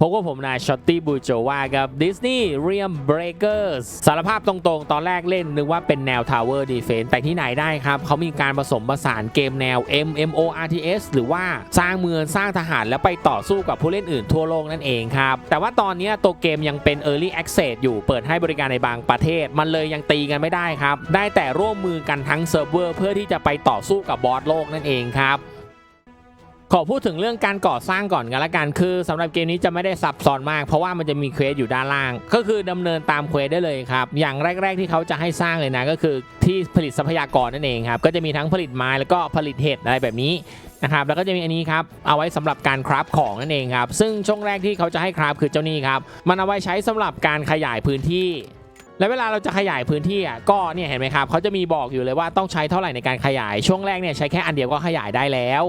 พบกับผมนายชอตตี้บูโจวากับดิสนีย์เรียมเบรเกอร์สสารภาพตรงๆ ตอนแรกเล่นนึกว่าเป็นแนว Tower Defense แต่ที่ไหนได้ครับ เขามีการผสมผสานเกมแนว MMORTS หรือว่าสร้างเมืองสร้างทหารแล้วไปต่อสู้กับผู้เล่นอื่นทั่วโลกนั่นเองครับ แต่ว่าตอนนี้ตัวเกมยังเป็น Early Access อยู่เปิดให้บริการในบางประเทศ มันเลยยังตีกันไม่ได้ครับ ได้แต่ร่วมมือกันทั้งเซิร์ฟเวอร์เพื่อที่จะไปต่อสู้กับบอสโลกนั่นเองครับ ขอพูดถึงเรื่องการก่อสร้างก่อนกันละกันคือสำหรับเกมนี้จะไม่ได้ซับซ้อนมาก เพราะว่ามันจะมีเควสอยู่ด้านล่าง ก็คือดำเนินตามเควสได้เลยครับอย่างแรก ๆ ที่เขาจะให้สร้างเลยนะ ก็คือที่ผลิตทรัพยากรนั่นเองครับก็จะมีทั้งผลิตไม้แล้วก็ผลิตเห็ดอะไรแบบนี้นะครับแล้วก็จะมีอันนี้ครับเอาไว้สำหรับการคราฟของนั่นเองครับซึ่งช่วงแรกที่เขาจะให้คราฟคือเจ้านี่ครับมันเอาไว้ใช้สำหรับการขยายพื้นที่และเวลาเราจะขยายพื้นที่อะก็เนี่ยเห็นไหมครับเขาจะมีบอกอยู่เลยว่าต้องใช้เท่าไหร่ในการขยายช่วงแรกเนี่ยใช้แค่อันเดียวก็ขยายได้แล้ว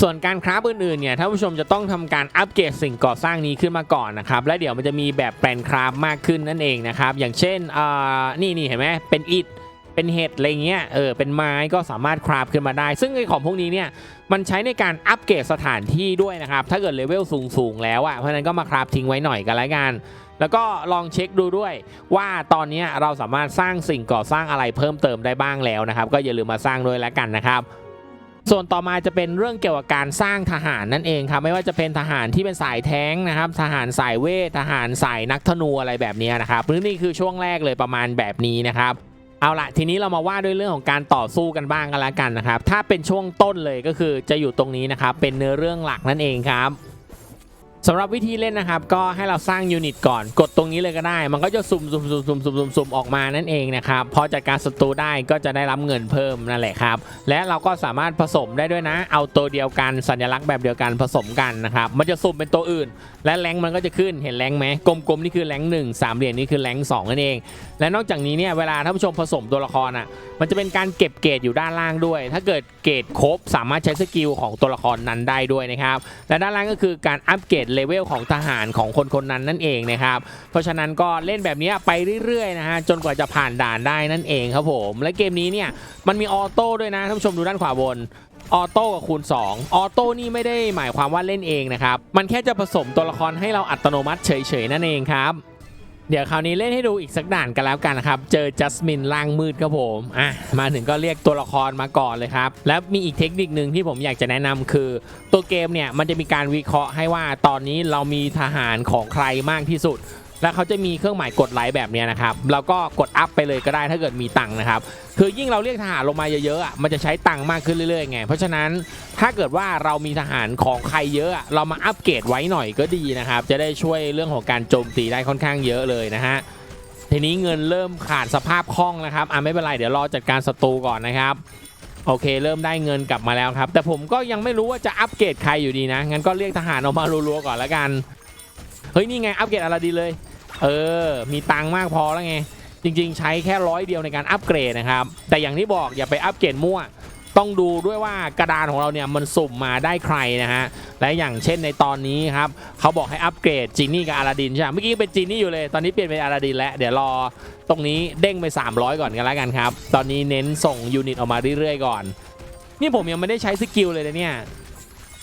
ส่วนการคราฟอื่นๆเนี่ยท่านผู้ชมจะต้องทำการอัปเกรดสิ่งก่อสร้างนี้ขึ้นมาก่อนนะครับและเดี๋ยวมันจะมีแบบแปลนคราฟมากขึ้นนั่นเองนะครับอย่างเช่นอ่านี่นี่เห็นไหมเป็นอิฐเป็นเห็ดอะไรเงี้ยเออเป็นไม้ก็สามารถคราฟขึ้นมาได้ ซึ่งไอของพวกนี้เนี่ยมันใช้ในการอัปเกรดสถานที่ด้วยนะครับถ้าเกิดเลเวลสูงๆแล้วอะเพราะฉะนั้นก็มาคราฟทิ้งไว้หน่อยกันละกันแล้วก็ลองเช็คดูด้วยว่าตอนนี้เราสามารถสร้างสิ่งก่อสร้างอะไรเพิ่มเติมได้บ้างแล้วนะครับ ก็อย่าลืมมาสร้างด้วยแล้วกันนะครับ ส่วนต่อมาจะเป็นเรื่องเกี่ยวกับการสร้างทหารนั่นเองครับไม่ว่าจะเป็นทหารที่เป็นสายแท้งนะครับทหารสายเวททหารสายนักธนูอะไรแบบนี้นะครับนี่คือช่วงแรกเลยประมาณแบบนี้นะครับเอาละทีนี้เรามาว่าด้วยเรื่องของการต่อสู้กันบ้างกันละกันนะครับถ้าเป็นช่วงต้นเลยก็คือจะอยู่ตรงนี้นะครับเป็นเนื้อเรื่องหลักนั่นเองครับ สำหรับวิธีเล่นนะครับ ก็ให้เราสร้างยูนิตก่อน กดตรงนี้เลยก็ได้ มันก็จะสุ่มสุ่มสุ่มสุ่มสุ่มสุ่มสุ่มออกมานั่นเองนะครับ พอจัดการศัตรูได้ก็จะได้รับเงินเพิ่มนั่นแหละครับ และเราก็สามารถผสมได้ด้วยนะ เอาตัวเดียวกันสัญลักษณ์แบบเดียวกันผสมกันนะครับ มันจะสุ่มเป็นตัวอื่น และแรงมันก็จะขึ้นเห็นแรงไหมกลมๆนี่คือแรงหนึ่งสามเหลี่ยมนี่คือแรงสองนั่นเอง และนอกจากนี้เนี่ยเวลาท่านผู้ชมผสมตัวละครอะ มันจะเป็นการเก็บเกรดอยู่ด้านล่างด้วย ถ้าเกิดเกรดครบสามารถใช้สกิลของตัวละครนั้นได้ด้วยนะครับ และด้านล่างก็คือการอัปเกรดเลเวลของทหารของคนคนนั้นนั่นเองนะครับเพราะฉะนั้นก็เล่นแบบนี้ไปเรื่อยๆนะฮะจนกว่าจะผ่านด่านได้นั่นเองครับผม และเกมนี้เนี่ยมันมีออโต้ด้วยนะท่านผู้ชมดูด้านขวาบนออโต้กับคูณ 2 ออโต้นี่ไม่ได้หมายความว่าเล่นเองนะครับ มันแค่จะผสมตัวละครให้เราอัตโนมัติเฉยๆนั่นเองครับ เดี๋ยวคราวนี้เล่นให้ดูอีกสักด่านกันแล้วกันนะครับ เจอจัสมินล่างมืดครับผมอะมาถึงก็เรียกตัวละครมาก่อนเลยครับ แล้วมีอีกเทคนิคหนึ่งที่ผมอยากจะแนะนำคือ ตัวเกมเนี่ยมันจะมีการวิเคราะห์ให้ว่าตอนนี้เรามีทหารของใครมากที่สุด แล้วเขาจะมีเครื่องหมายกดไลค์แบบนี้นะครับแล้วก็กดอัพไปเลยก็ได้ถ้าเกิดมีตังค์นะครับคือยิ่งเราเรียกทหารลงมาเยอะๆอะมันจะใช้ตังค์มากขึ้นเรื่อยๆไงเพราะฉะนั้นถ้าเกิดว่าเรามีทหารของใครเยอะอะเรามาอัปเกรดไว้หน่อยก็ดีนะครับ จะได้ช่วยเรื่องของการโจมตีได้ค่อนข้างเยอะเลยนะฮะทีนี้เงินเริ่มขาดสภาพคล่องนะครับอะไม่เป็นไรเดี๋ยวรอจัดการศัตรูก่อนนะครับโอเค เริ่มได้เงินกลับมาแล้วครับ แต่ผมก็ยังไม่รู้ว่าจะอัปเกรดใครอยู่ดีนะงั้นก็เรียกทหารออกมารัวๆก่อนแล้วกันเฮ้ยนี่ไงอัปเกรดอะไรดีเลย เออ มีตังค์มากพอแล้วไง จริง ๆ ใช้แค่ร้อยเดียวในการอัปเกรดนะครับ แต่อย่างที่บอกอย่าไปอัปเกรดมั่ว ต้องดูด้วยว่ากระดานของเราเนี่ยมันสุ่มมาได้ใครนะฮะ และอย่างเช่นในตอนนี้ครับเขาบอกให้อัปเกรดจีนี่กับอาราดินใช่ไหมเมื่อกี้เป็นจีนี่อยู่เลย ตอนนี้เปลี่ยนเป็นอาราดินแล้ว เดี๋ยวรอตรงนี้เด้งไป 300 ก่อนกันแล้วกันครับ ตอนนี้เน้นส่งยูนิตออกมาเรื่อยๆก่อน นี่ผมยังไม่ได้ใช้สกิลเลยนะเนี่ย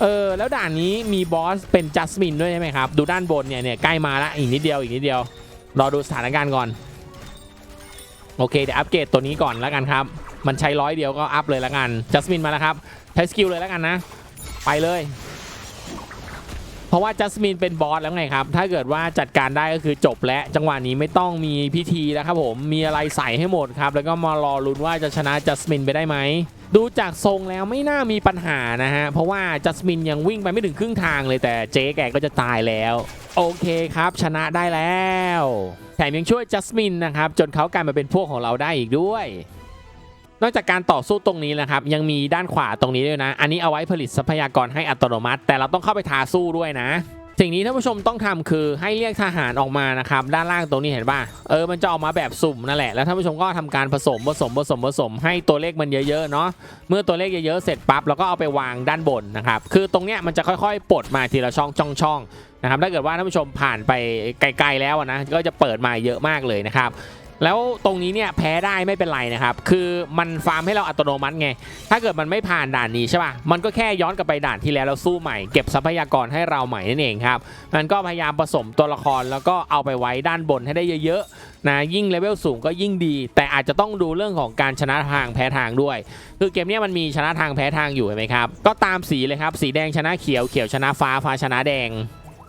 เออแล้วด่านนี้มีบอสเป็นจัสมินด้วยใช่ไหมครับ ดูด้านบนเนี่ยเนี่ยใกล้มาละอีกนิดเดียวอีกนิดเดียว รอดูสถานการณ์ก่อน โอเคเดี๋ยวอัปเกรดตัวนี้ก่อนแล้วกันครับ มันใช้ร้อยเดียวก็อัพเลยแล้วกันจัสมินมาแล้วครับใช้สกิลเลยแล้วกันนะ ไปเลย เพราะว่าจัสมินเป็นบอสแล้วไงครับ ถ้าเกิดว่าจัดการได้ก็คือจบและจังหวะนี้ไม่ต้องมีพิธีแล้วครับผมมีอะไรใส่ให้หมดครับ แล้วก็มารอลุ้นว่าจะชนะจัสมินไปได้ไหม ดูจากทรงแล้วไม่น่ามีปัญหานะฮะ เพราะว่าจัสมินยังวิ่งไปไม่ถึงครึ่งทางเลยแต่เจ๊แกก็จะตายแล้ว โอเคครับ ชนะได้แล้วแถมยังช่วยจัสมินนะครับ จนเขากลายมาเป็นพวกของเราได้อีกด้วย นอกจากการต่อสู้ตรงนี้นะครับ ยังมีด้านขวาตรงนี้ด้วยนะ อันนี้เอาไว้ผลิตทรัพยากรให้อัตโนมัติ แต่เราต้องเข้าไปทาสู้ด้วยนะ สิ่งนี้ท่านผู้ชมต้องทำคือให้เรียกทหารออกมานะครับด้านล่างตรงนี้เห็นป่ะเออมันจะออกมาแบบสุ่มนั่นแหละแล้วท่านผู้ชมก็ทำการผสมผสมผสมผสม ให้ตัวเลขมันเยอะๆเนาะเมื่อตัวเลขเยอะๆเสร็จปั๊บเราก็เอาไปวางด้านบนนะครับคือตรงเนี้ยมันจะค่อยๆปลดมาทีละช่องช่องช่องนะครับถ้าเกิดว่าท่านผู้ชมผ่านไปไกลๆแล้วนะก็จะเปิดมาเยอะมากเลยนะครับ แล้วตรงนี้เนี่ยแพ้ได้ไม่เป็นไรนะครับ คือมันฟาร์มให้เราอัตโนมัติไง ถ้าเกิดมันไม่ผ่านด่านนี้ใช่ป่ะ มันก็แค่ย้อนกลับไปด่านที่แล้วเราสู้ใหม่ เก็บทรัพยากรให้เราใหม่นั่นเองครับ มันก็พยายามผสมตัวละครแล้วก็เอาไปไว้ด้านบนให้ได้เยอะๆ นะ ยิ่งเลเวลสูงก็ยิ่งดี แต่อาจจะต้องดูเรื่องของการชนะทางแพ้ทางด้วย คือเกมนี้มันมีชนะทางแพ้ทางอยู่เห็นไหมครับ ก็ตามสีเลยครับ สีแดงชนะเขียว เขียวชนะฟ้า ฟ้าชนะแดง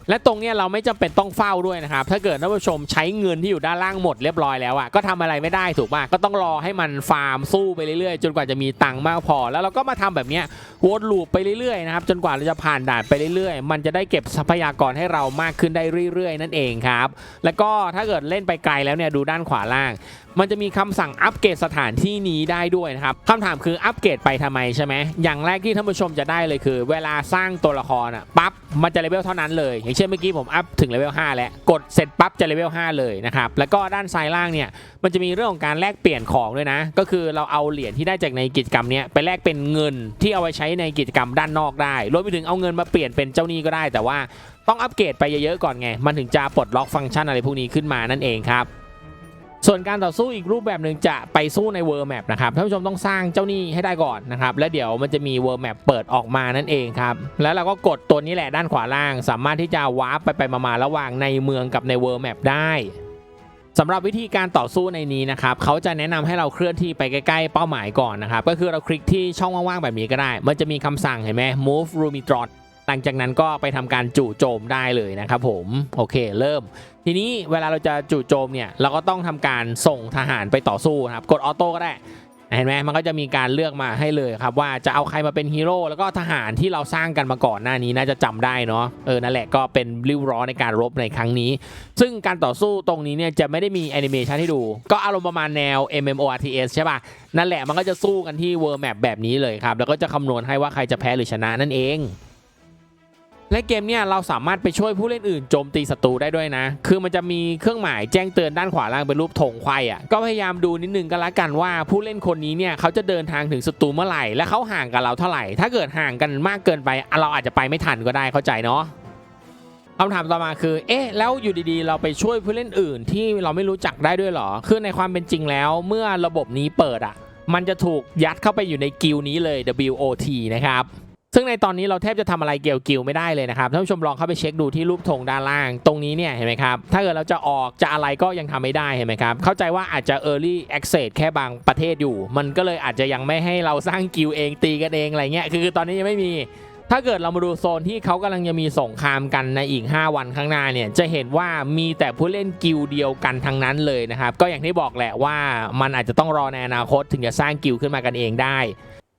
และตรงเนี้ยเราไม่จำเป็นต้องเฝ้าด้วยนะครับ ถ้าเกิดท่านผู้ชมใช้เงินที่อยู่ด้านล่างหมดเรียบร้อยแล้วอะก็ทำอะไรไม่ได้ถูกป่ะก็ต้องรอให้มันฟาร์มสู้ไปเรื่อยๆ จนกว่าจะมีตังค์มากพอ แล้วเราก็มาทำแบบเนี้ยวนลูปไปเรื่อยๆนะครับจนกว่าเราจะผ่านด่านไปเรื่อยๆ มันจะได้เก็บทรัพยากรให้เรามากขึ้นได้เรื่อยๆ นั่นเองครับแล้วก็ถ้าเกิดเล่นไปไกลแล้วเนี่ยดูด้านขวาล่าง มันจะมีคำสั่งอัปเกรดสถานที่นี้ได้ด้วยนะครับคำถามคืออัปเกรดไปทำไมใช่ไหมอย่างแรกที่ท่านผู้ชมจะได้เลยคือ เวลาสร้างตัวละครอะปั๊บมันจะเลเวลเท่านั้นเลยเช่นเมื่อกี้ผมอัพถึงเลเวล5แล้ว กดเสร็จปั๊บจะเลเวล5เลยนะครับ แล้วก็ด้านซ้ายล่างเนี่ยมันจะมีเรื่องของการแลกเปลี่ยนของด้วยนะ ก็คือเราเอาเหรียญที่ได้จากในกิจกรรมเนี้ยไปแลกเป็นเงินที่เอาไว้ใช้ในกิจกรรมด้านนอกได้รวมไปถึงเอาเงินมาเปลี่ยนเป็นเจ้าหนี้ก็ได้ แต่ว่าต้องอัปเกรดไปเยอะๆก่อนไง มันถึงจะปลดล็อกฟังก์ชันอะไรพวกนี้ขึ้นมานั่นเองครับ ส่วนการต่อสู้อีกรูปแบบหนึ่งจะไปสู้ในเวอร์แมปนะครับท่านผู้ชมต้องสร้างเจ้าหนี้ให้ได้ก่อนนะครับ แล้วเดี๋ยวมันจะมีเวอร์แมปเปิดออกมานั่นเองครับ แล้วเราก็กดตัวนี้แหละด้านขวาล่าง สามารถที่จะวาร์ปไปไปมาๆระหว่างในเมืองกับในเวอร์แมปได้สำหรับวิธีการต่อสู้ในนี้นะครับเขาจะแนะนำให้เราเคลื่อนที่ไปใกล้ๆเป้าหมายก่อนนะครับก็คือเราคลิกที่ช่องว่างๆแบบนี้ก็ได้ มันจะมีคำสั่งเห็นไหม move rumitron หลังจากนั้นก็ไปทำการจู่โจมได้เลยนะครับผมโอเคเริ่ม ทีนี้เวลาเราจะจู่โจมเนี่ยเราก็ต้องทำการส่งทหารไปต่อสู้นะครับกดออโต้ก็ได้เห็นไหมมันก็จะมีการเลือกมาให้เลยครับว่าจะเอาใครมาเป็นฮีโร่แล้วก็ทหารที่เราสร้างกันมาก่อนหน้านี้น่าจะจำได้เนาะเออนั่นแหละก็เป็นริ้วร้อนในการรบในครั้งนี้ ซึ่งการต่อสู้ตรงนี้เนี่ยจะไม่ได้มีแอนิเมชันให้ดู ก็อารมณ์ประมาณแนว MMORTS ใช่ป่ะ นั่นแหละมันก็จะสู้กันที่ World Map แบบนี้เลยครับ แล้วก็จะคำนวณให้ว่าใครจะแพ้หรือชนะนั่นเอง และเกมเนี่ยเราสามารถไปช่วยผู้เล่นอื่นโจมตีศัตรูได้ด้วยนะ คือมันจะมีเครื่องหมายแจ้งเตือนด้านขวาล่างเป็นรูปธงควายอะก็พยายามดูนิดนึงก็แล้วกันว่าผู้เล่นคนนี้เนี่ยเขาจะเดินทางถึงศัตรูเมื่อไหร่ และเขาห่างกับเราเท่าไหร่ ถ้าเกิดห่างกันมากเกินไป เราอาจจะไปไม่ทันก็ได้เข้าใจเนาะคำถามต่อมาคือ เอ๊ะ แล้วอยู่ดีๆ เราไปช่วยผู้เล่นอื่นที่เราไม่รู้จักได้ด้วยเหรอ คือในความเป็นจริงแล้วเมื่อระบบนี้เปิดอะมันจะถูกยัดเข้าไปอยู่ในกิลนี้เลย WOT นะครับ ซึ่งในตอนนี้เราแทบจะทำอะไรเกี่ยวกิลไม่ได้เลยนะครับท่านผู้ชมลองเข้าไปเช็คดูที่รูปธงด้านล่าง ตรงนี้เนี่ยเห็นไหมครับถ้าเกิดเราจะออกจะอะไรก็ยังทำไม่ได้เห็นไหมครับเข้าใจว่าอาจจะ Early Access แค่บางประเทศอยู่ มันก็เลยอาจจะยังไม่ให้เราสร้างกิลเองตีกันเองอะไรเงี้ยคือตอนนี้ยังไม่มีถ้าเกิดเรามาดูโซนที่เขากำลังจะมีสงครามกันในอีก 5 วันข้างหน้าเนี่ยจะเห็นว่ามีแต่ผู้เล่นกิลเดียวกันทั้งนั้นเลยนะครับ ก็อย่างที่บอกแหละว่ามันอาจจะต้องรอในอนาคตถึงจะสร้างกิลขึ้นมากันเองได้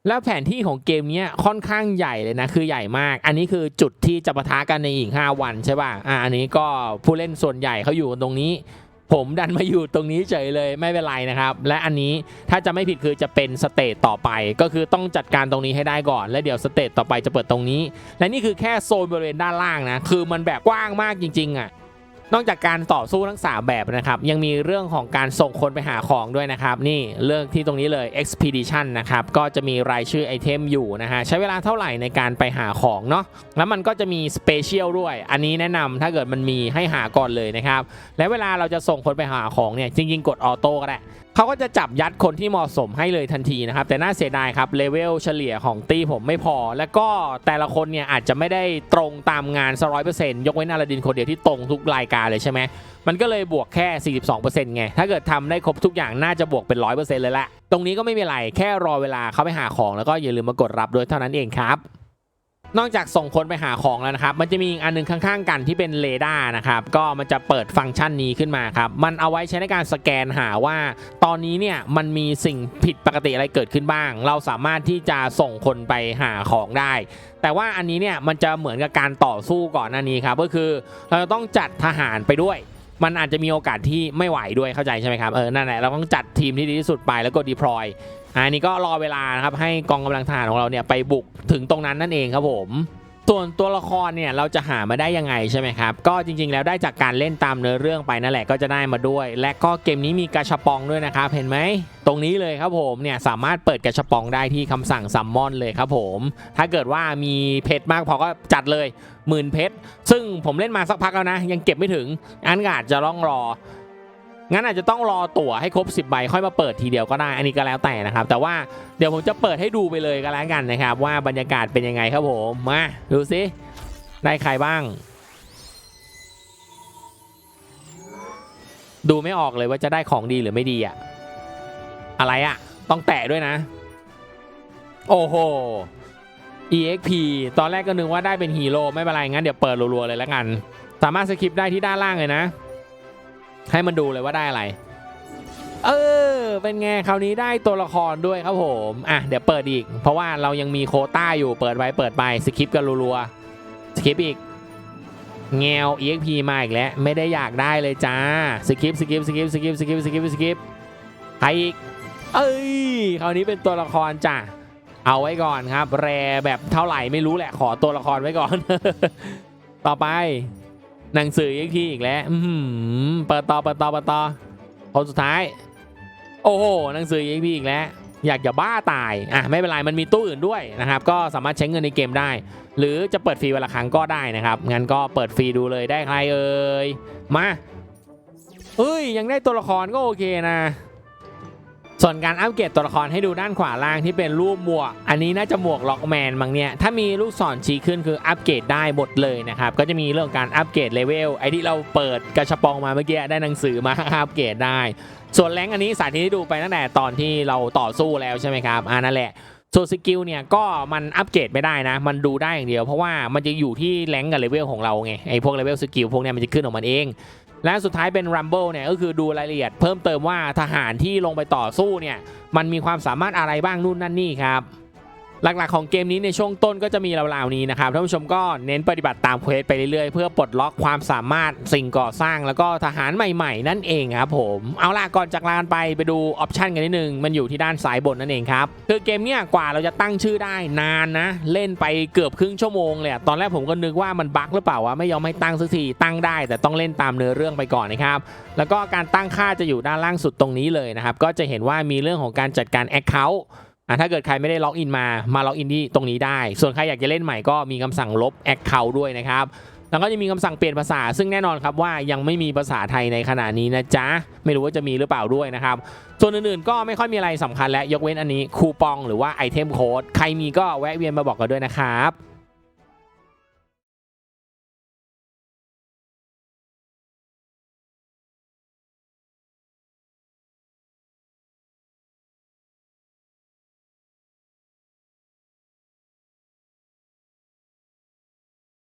แล้วแผนที่ของเกมนี้ค่อนข้างใหญ่เลยนะ คือใหญ่มาก อันนี้คือจุดที่จะปะทะกันในอีก 5 วันใช่ป่ะอ่าอันนี้ก็ผู้เล่นส่วนใหญ่เขาอยู่ตรงนี้ ผมดันมาอยู่ตรงนี้เฉยเลยไม่เป็นไรนะครับ และอันนี้ถ้าจะไม่ผิดคือจะเป็นสเตจต่อไป ก็คือต้องจัดการตรงนี้ให้ได้ก่อน แล้วเดี๋ยวสเตจต่อไปจะเปิดตรงนี้ และนี่คือแค่โซนบริเวณด้านล่างนะคือมันแบบกว้างมากจริง ๆอะ นอกจากการต่อสู้ทั้ง 3 แบบนะครับยังมีเรื่องของการส่งคนไปหาของด้วยนะครับ นี่เรื่องที่ตรงนี้เลย expedition นะครับก็จะมีรายชื่อไอเทมอยู่นะฮะใช้เวลาเท่าไหร่ในการไปหาของเนาะแล้วมันก็จะมี special ด้วย อันนี้แนะนำถ้าเกิดมันมีให้หาก่อนเลยนะครับและเวลาเราจะส่งคนไปหาของเนี่ยจริงๆกดออโต้ก็ได้ เขาก็จะจับยัดคนที่เหมาะสมให้เลยทันทีนะครับ แต่น่าเสียดายครับเลเวลเฉลี่ยของตีผมไม่พอ แล้วก็แต่ละคนเนี่ยอาจจะไม่ได้ตรงตามงานสร้อยเปอร์เซ็นต์ยกเว้นอาลาดินคนเดียวที่ตรงทุกรายการเลยใช่ไหมมันก็เลยบวกแค่ 42%ไง ถ้าเกิดทำได้ครบทุกอย่างน่าจะบวกเป็น 100%เลยแหละ ตรงนี้ก็ไม่มีอะไร แค่รอเวลาเขาไปหาของแล้วก็อย่าลืมมากดรับด้วยเท่านั้นเองครับ นอกจากส่งคนไปหาของแล้วนะครับ มันจะมีอีกอันหนึงข้างๆ กันที่เป็นเรดาร์นะครับ ก็มันจะเปิดฟังก์ชันนี้ขึ้นมาครับ มันเอาไว้ใช้ในการสแกนหาว่า ตอนนี้เนี่ยมันมีสิ่งผิดปกติอะไรเกิดขึ้นบ้าง เราสามารถที่จะส่งคนไปหาของได้ แต่ว่าอันนี้เนี่ยมันจะเหมือนกับการต่อสู้ก่อนหน้านี้ครับ ก็คือเราจะต้องจัดทหารไปด้วย มันอาจจะมีโอกาสที่ไม่ไหวด้วยเข้าใจใช่ไหมครับเออนั่นแหละเราต้องจัดทีมที่ดีที่สุดไปแล้วก็ดีพลอยอันนี้ก็รอเวลานะครับให้กองกำลังทหารของเราเนี่ยไปบุกถึงตรงนั้นนั่นเองครับผม ส่วนตัวละครเนี่ยเราจะหามาได้ยังไงใช่ไหมครับ ก็จริงๆแล้วได้จากการเล่นตามเนื้อเรื่องไปนั่นแหละก็จะได้มาด้วย และก็เกมนี้มีกระชับปองด้วยนะครับ เห็นไหม ตรงนี้เลยครับผมเนี่ยสามารถเปิดกระชับปองได้ที่คำสั่งซัมมอนเลยครับผม ถ้าเกิดว่ามีเพชรมากพอก็จัดเลยหมื่นเพชรซึ่งผมเล่นมาสักพักแล้วนะ ยังเก็บไม่ถึงอันก็อาจจะต้องรอ งั้นอาจจะต้องรอตั๋วให้ครบ 10 ใบค่อยมาเปิดทีเดียวก็ได้ อันนี้ก็แล้วแต่นะครับ แต่ว่าเดี๋ยวผมจะเปิดให้ดูไปเลยก็แล้วกันนะครับ ว่าบรรยากาศเป็นยังไงครับผม มาดูสิได้ใครบ้าง ดูไม่ออกเลยว่าจะได้ของดีหรือไม่ดีอะอะไรอะต้องแตะด้วยนะ โอ้โห EXP ตอนแรกก็นึกว่าได้เป็นฮีโร่ไม่เป็นไรงั้นเดี๋ยวเปิดรัวๆเลยแล้วกัน สามารถสคิปได้ที่ด้านล่างเลยนะ ให้มันดูเลยว่าได้อะไร เออ เป็นไงคราวนี้ได้ตัวละครด้วยครับผม อะ เดี๋ยวเปิดอีก เพราะว่าเรายังมีโคต้าอยู่ เปิดไว้เปิดไป สคิปกันรัวๆ สคิปอีกแงว EXP มาอีกแล้ว ไม่ได้อยากได้เลยจ้า สคิปสคิปสคิปสคิปสคิปสคิปสคิปใครอีก เอ้ย คราวนี้เป็นตัวละครจ้ะ เอาไว้ก่อนครับ แรแบบเท่าไหร่ไม่รู้แหละ ขอตัวละครไว้ก่อน ต่อไป หนังสืออีกทีอีกแล้วอื้อหือเปิดต่อเปิดต่อเปิดต่อคนสุดท้าย โอ้โหหนังสืออีกทีอีกแล้วอยากจะบ้าตายอะไม่เป็นไรมันมีตู้อื่นด้วยนะครับ ก็สามารถใช้เงินในเกมได้ หรือจะเปิดฟรีวันละครั้งก็ได้นะครับงั้นก็เปิดฟรีดูเลยได้ใครเอ่ยมาเอ้ยยังได้ตัวละครก็โอเคนะ ส่วนการอัปเกรดตัวละครให้ดูด้านขวาล่างที่เป็นรูปหมวก อันนี้น่าจะหมวกล็อกแมนบางเนี่ย ถ้ามีลูกศรชี้ขึ้นคืออัปเกรดได้หมดเลยนะครับ ก็จะมีเรื่องการอัปเกรดเลเวล ไอที่เราเปิดกระชับปองมาเมื่อกี้ได้หนังสือมาอัปเกรดได้ ส่วนแรงอันนี้สาธิตให้ดูไปตั้งแต่ตอนที่เราต่อสู้แล้วใช่ไหมครับอ่านั่นแหละส่วนสกิลเนี่ยก็มันอัปเกรดไม่ได้นะ มันดูได้อย่างเดียวเพราะว่ามันจะอยู่ที่แรงกับเลเวลของเราไงไอพวกเลเวลสกิลพวกเนี้ยมันจะขึ้นของมันเอง และสุดท้ายเป็นรัมเบิลเนี่ยก็คือดูรายละเอียดเพิ่มเติมว่าทหารที่ลงไปต่อสู้เนี่ยมันมีความสามารถอะไรบ้างนู่นนั่นนี่ครับ หลักๆของเกมนี้ในช่วงต้นก็จะมีราวๆนี้นะครับท่านผู้ชมก็เน้นปฏิบัติตามเควสไปเรื่อยๆ เพื่อปลดล็อกความสามารถสิ่งก่อสร้างแล้วก็ทหารใหม่ๆ นั่นเองครับผมเอาล่ะก่อนจากลากันไปไปดูออปชันกันนิดนึง มันอยู่ที่ด้านซ้ายบนนั่นเองครับคือเกมเนี้ยกว่าเราจะตั้งชื่อได้นานนะ เล่นไปเกือบครึ่งชั่วโมงเลยตอนแรกผมก็นึกว่ามันบั๊กหรือเปล่าวะไม่ยอมให้ตั้งสักทีตั้งได้ แต่ต้องเล่นตามเนื้อเรื่องไปก่อนนะครับแล้วก็การตั้งค่าจะอยู่ด้านล่างสุดตรงนี้เลยนะครับก็จะเห็นว่ามีเรื่องของการจัดการ account อะถ้าเกิดใครไม่ได้ล็อกอินมามาล็อกอินที่ตรงนี้ได้ ส่วนใครอยากจะเล่นใหม่ก็มีคำสั่งลบแอคเคาท์ด้วยนะครับแล้วก็จะมีคำสั่งเปลี่ยนภาษา ซึ่งแน่นอนครับว่ายังไม่มีภาษาไทยในขณะนี้นะจ๊ะ ไม่รู้ว่าจะมีหรือเปล่าด้วยนะครับ ส่วนอื่นๆก็ไม่ค่อยมีอะไรสำคัญและยกเว้นอันนี้คูปองหรือว่าไอเทมโค้ดใครมีก็แวะเวียนมาบอกกันด้วยนะครับ